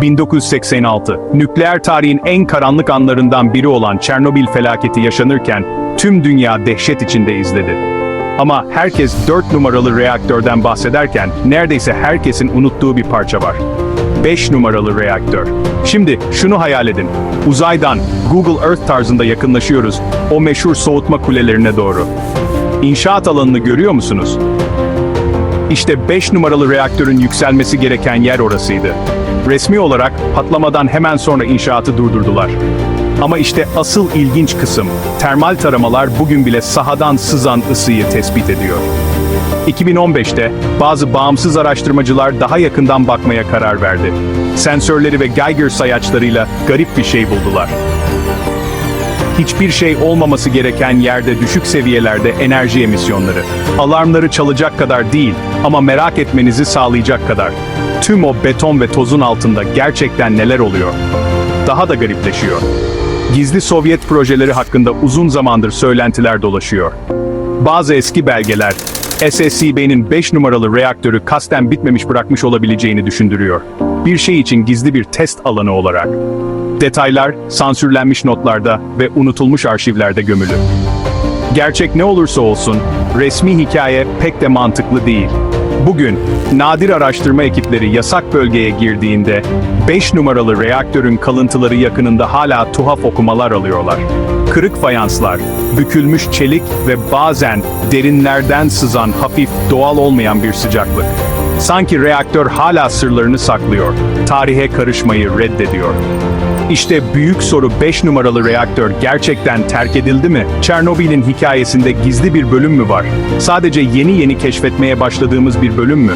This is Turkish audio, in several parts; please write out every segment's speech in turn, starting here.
1986, nükleer tarihin en karanlık anlarından biri olan Çernobil felaketi yaşanırken tüm dünya dehşet içinde izledi. Ama herkes 4 numaralı reaktörden bahsederken neredeyse herkesin unuttuğu bir parça var. 5 numaralı reaktör. Şimdi şunu hayal edin. Uzaydan Google Earth tarzında yakınlaşıyoruz o meşhur soğutma kulelerine doğru. İnşaat alanını görüyor musunuz? İşte 5 numaralı reaktörün yükselmesi gereken yer orasıydı. Resmi olarak patlamadan hemen sonra inşaatı durdurdular. Ama işte asıl ilginç kısım, termal taramalar bugün bile sahadan sızan ısıyı tespit ediyor. 2015'te bazı bağımsız araştırmacılar daha yakından bakmaya karar verdi. Sensörleri ve Geiger sayaçlarıyla garip bir şey buldular. Hiçbir şey olmaması gereken yerde düşük seviyelerde enerji emisyonları. Alarmları çalacak kadar değil ama merak etmenizi sağlayacak kadar. Tüm o beton ve tozun altında gerçekten neler oluyor? Daha da garipleşiyor. Gizli Sovyet projeleri hakkında uzun zamandır söylentiler dolaşıyor. Bazı eski belgeler, SSCB'nin 5 numaralı reaktörü kasten bitmemiş bırakmış olabileceğini düşündürüyor. Bir şey için gizli bir test alanı olarak. Detaylar, sansürlenmiş notlarda ve unutulmuş arşivlerde gömülü. Gerçek ne olursa olsun, resmi hikaye pek de mantıklı değil. Bugün, nadir araştırma ekipleri yasak bölgeye girdiğinde, 5 numaralı reaktörün kalıntıları yakınında hala tuhaf okumalar alıyorlar. Kırık fayanslar, bükülmüş çelik ve bazen derinlerden sızan hafif doğal olmayan bir sıcaklık. Sanki reaktör hala sırlarını saklıyor, tarihe karışmayı reddediyor. İşte büyük soru 5 numaralı reaktör gerçekten terk edildi mi? Çernobil'in hikayesinde gizli bir bölüm mü var? Sadece yeni yeni keşfetmeye başladığımız bir bölüm mü?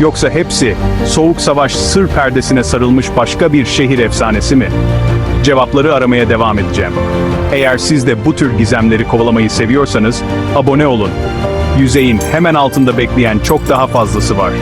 Yoksa hepsi Soğuk Savaş sır perdesine sarılmış başka bir şehir efsanesi mi? Cevapları aramaya devam edeceğim. Eğer siz de bu tür gizemleri kovalamayı seviyorsanız abone olun. Yüzeyin hemen altında bekleyen çok daha fazlası var.